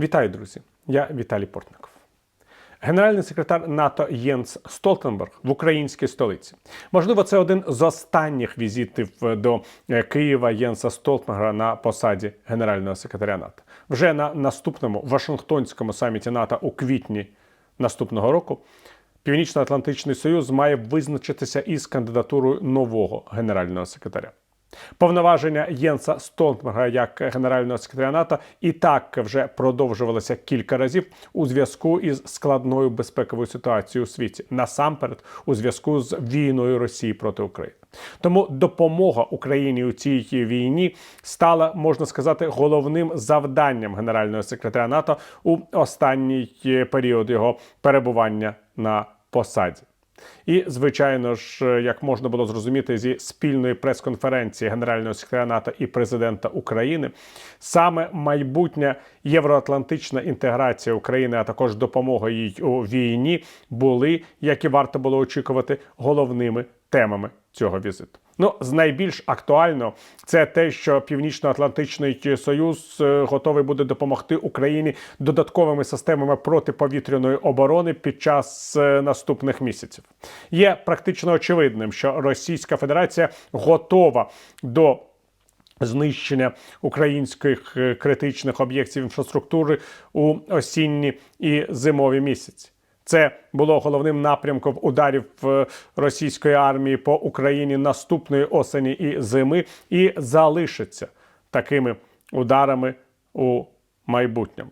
Вітаю, друзі! Я Віталій Портников. Генеральний секретар НАТО Єнс Столтенберг в українській столиці. Можливо, це один з останніх візитів до е, Києва Єнса Столтенберга на посаді генерального секретаря НАТО. Вже на наступному Вашингтонському саміті НАТО у квітні наступного року. Північно-Атлантичний Союз має визначитися із кандидатурою нового генерального секретаря. Повноваження Єнса Столтенберга як генерального секретаря НАТО і так вже продовжувалися кілька разів у зв'язку із складною безпековою ситуацією у світі, насамперед у зв'язку з війною Росії проти України. Тому допомога Україні у цій війні стала, можна сказати, головним завданням генерального секретаря НАТО у останній період його перебування на посаді. І, звичайно ж, як можна було зрозуміти зі спільної прес-конференції Генерального секретаря НАТО і президента України, саме майбутня євроатлантична інтеграція України, а також допомога їй у війні, були, як і варто було очікувати, головними темами цього візиту. Ну, з найбільш актуально це те, що Північно-Атлантичний Союз е, готовий буде допомогти Україні додатковими системами протиповітряної оборони під час е, наступних місяців. Є практично очевидним, що Російська Федерація готова до Знищення українських е, критичних об'єктів інфраструктури у осінні і зимові місяці. Це було головним напрямком ударів е, російської армії по Україні наступної осені і зими, і залишиться такими ударами у майбутньому.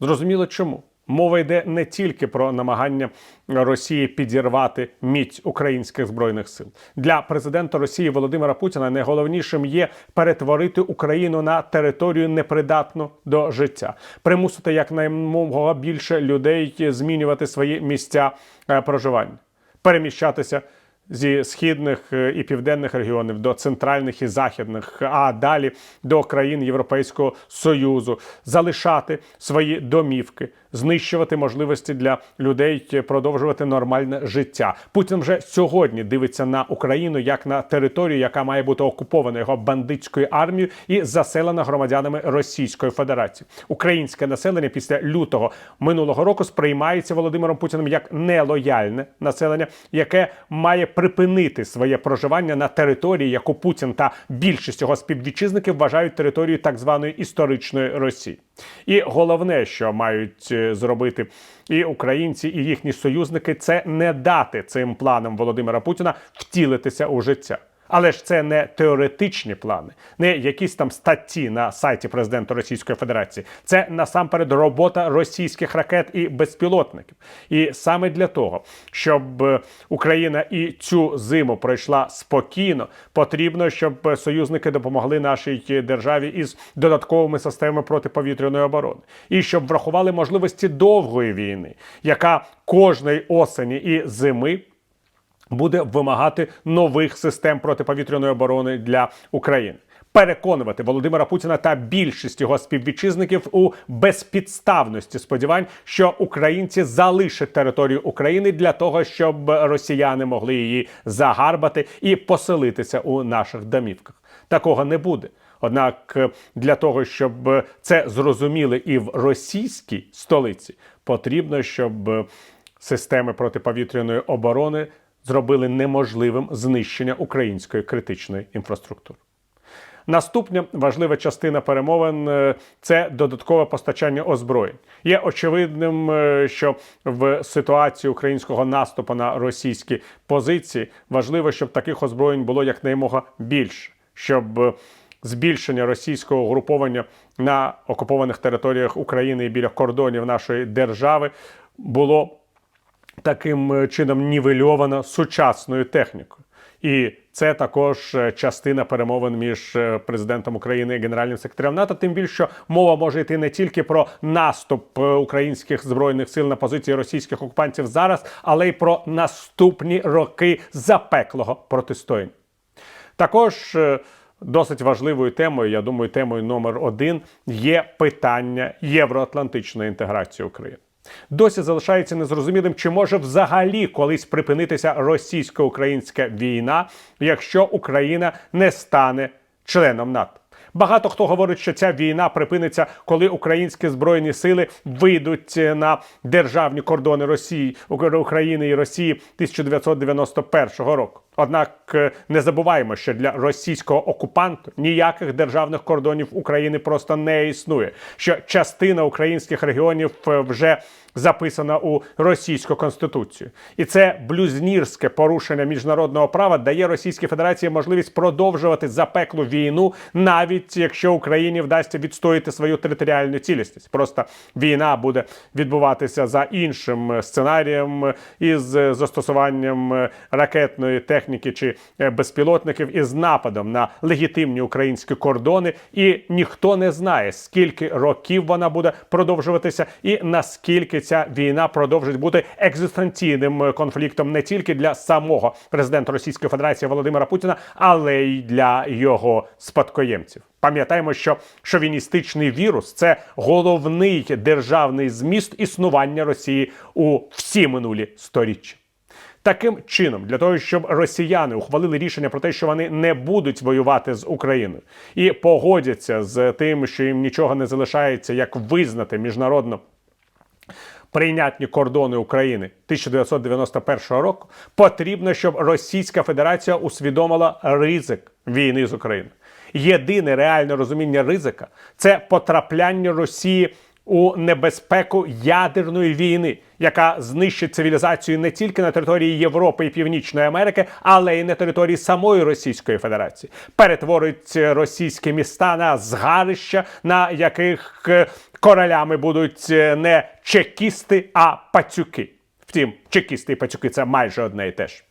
Зрозуміло чому. Мова йде не тільки про намагання Росії підірвати міць українських збройних сил для президента Росії Володимира Путіна. Найголовнішим є перетворити Україну на територію непридатну до життя, примусити якнаймога більше людей змінювати свої місця е, проживання, переміщатися зі східних е, і південних регіонів до центральних і західних, а далі до країн Європейського союзу, залишати свої домівки, знищувати можливості для людей продовжувати нормальне життя. Путін вже сьогодні дивиться на Україну як на територію, яка має бути окупована його бандитською армією і заселена громадянами Російської Федерації. Українське населення після лютого минулого року сприймається Володимиром Путіним як нелояльне населення, яке має припинити своє проживання на території, яку Путін та більшість його співвітчизників вважають територією так званої історичної Росії. І головне, що мають е, зробити і українці, і їхні союзники, це не дати цим планам Володимира Путіна втілитися у життя. Але ж це не теоретичні плани, не якісь там статті на сайті президента Російської Федерації. Це насамперед робота російських ракет і безпілотників. І саме для того, щоб е, Україна і цю зиму пройшла спокійно, потрібно, щоб союзники допомогли нашій державі із додатковими системами протиповітряної оборони, і щоб врахували можливості довгої війни, яка кожної осені і зими буде вимагати нових систем протиповітряної оборони для України. Переконувати Володимира Путіна та більшість його співвітчизників у безпідставності сподівань, що українці залишать територію України для того, щоб росіяни могли її загарбати і поселитися у наших домівках. Такого не буде. Однак для того, щоб це зрозуміли і в російській столиці, потрібно, щоб системи протиповітряної оборони зробили неможливим знищення української критичної інфраструктури. Наступна важлива частина перемовин е, це додаткове постачання озброєнь. Є очевидним, е, що в ситуації українського наступу на російські позиції важливо, щоб таких озброєнь було якнаймога більше, щоб е, збільшення російського угруповання на окупованих територіях України і біля кордонів нашої держави було таким е, чином нівельована сучасною технікою. І це також е, частина перемовин між е, президентом України і генеральним секретарем НАТО. Тим більше що мова може йти не тільки про наступ українських збройних сил на позиції російських окупантів зараз, але й про наступні роки запеклого протистояння. Також досить важливою темою, я думаю, темою номер один є питання євроатлантичної інтеграції України. Досі залишається незрозумілим, чи може взагалі колись припинитися російсько-українська війна, якщо Україна не стане членом НАТО. Багато хто говорить, що ця війна припиниться, коли українські збройні сили вийдуть на державні кордони Росії України і Росії 1991 року. Однак е, не забуваємо, що для російського окупанту ніяких державних кордонів України просто не існує. Що частина українських регіонів е, вже записана у російську конституцію, і це блюзнірське порушення міжнародного права дає Російській Федерації можливість продовжувати запеклу війну, навіть якщо Україні вдасться відстояти свою територіальну цілісність. Просто війна буде відбуватися за іншим сценарієм із застосуванням ракетної техніки чи безпілотників із нападом на легітимні українські кордони, і ніхто не знає, скільки років вона буде продовжуватися, і наскільки ця війна продовжить бути екзистенційним конфліктом не тільки для самого президента Російської Федерації Володимира Путіна, але й для його спадкоємців. Пам'ятаємо, що шовіністичний вірус це головний державний зміст існування Росії у всі минулі сторіччя. Таким чином, для того, щоб росіяни ухвалили рішення про те, що вони не будуть воювати з Україною, і погодяться з тим, що їм нічого не залишається, як визнати міжнародно прийнятні кордони України 1991 року, потрібно, щоб Російська Федерація усвідомила ризик війни з Україною. Єдине реальне розуміння ризика це потрапляння Росії у небезпеку ядерної війни, яка знищить цивілізацію не тільки на території Європи і Північної Америки, але й на території самої Російської Федерації, перетворить російські міста на згарища, на яких е, королями будуть е, не чекісти, а пацюки. Втім, чекісти і пацюки це майже одне і те ж.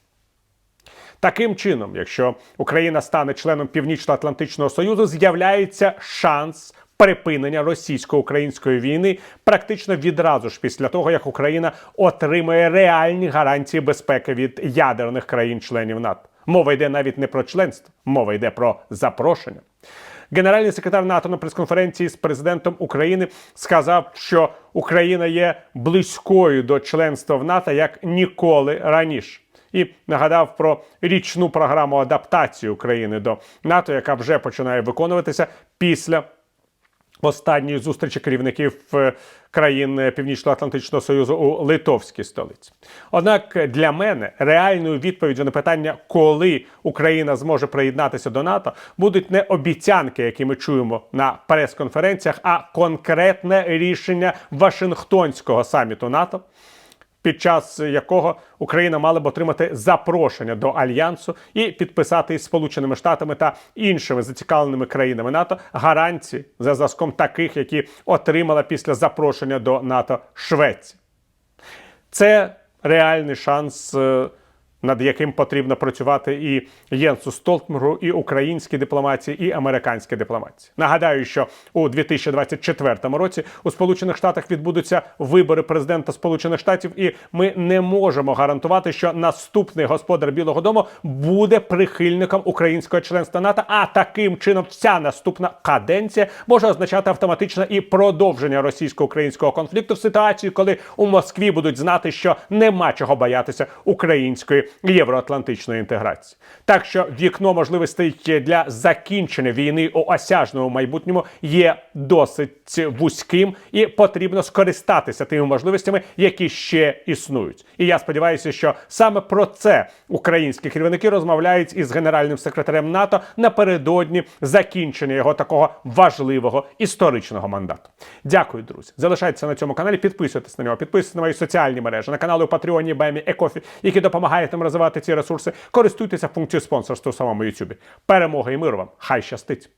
Таким чином, якщо Україна стане членом Північно-Атлантичного Союзу, з'являється шанс припинення російсько-української війни практично відразу ж після того, як Україна отримає реальні гарантії безпеки від ядерних країн-членів НАТО. Мова йде навіть не про членство, мова йде про запрошення. Генеральний секретар НАТО на прес-конференції з президентом України сказав, що Україна є близькою до членства в НАТО як ніколи раніше. І нагадав про річну програму адаптації України до НАТО, яка вже починає виконуватися після останньої зустрічі керівників е, країн Північно-Атлантичного Союзу у Литовській столиці. Однак для мене реальною відповіддю на питання, коли Україна зможе приєднатися до НАТО, будуть не обіцянки, які ми чуємо на прес-конференціях, а конкретне рішення Вашингтонського саміту НАТО під час якого Україна мала б отримати запрошення до альянсу і підписати із Сполученими Штатами та іншими зацікавленими країнами НАТО гарантії за зразком таких, які отримала після запрошення до НАТО Швеція. Це реальний шанс. Над яким потрібно працювати і Єнсу Столтмергу, і українській дипломатії, і американській дипломатії. Нагадаю, що у 2024 році у Сполучених Штатах відбудуться вибори президента Сполучених Штатів, і ми не можемо гарантувати, що наступний господар Білого Дому буде прихильником українського членства НАТО. А таким чином, вся наступна каденція може означати автоматично і продовження російсько-українського конфлікту в ситуації, коли у Москві будуть знати, що нема чого боятися української євроатлантичної інтеграції. Так що вікно можливостей для закінчення війни у осяжному майбутньому є досить вузьким і потрібно скористатися тими можливостями, які ще існують. І я сподіваюся, що саме про це українські керівники розмовляють із генеральним секретарем НАТО напередодні закінчення його такого важливого історичного мандату. Дякую, друзі. Залишайтеся на цьому каналі, підписуйтесь на нього, підписуйтесь на мої соціальні мережі, на канали у Патреоні, Бемі, Екофі, які допомагають нам розвивати ці ресурси. Користуйтеся функцією спонсорства у самому Ютубі. Перемоги і миру вам! Хай щастить!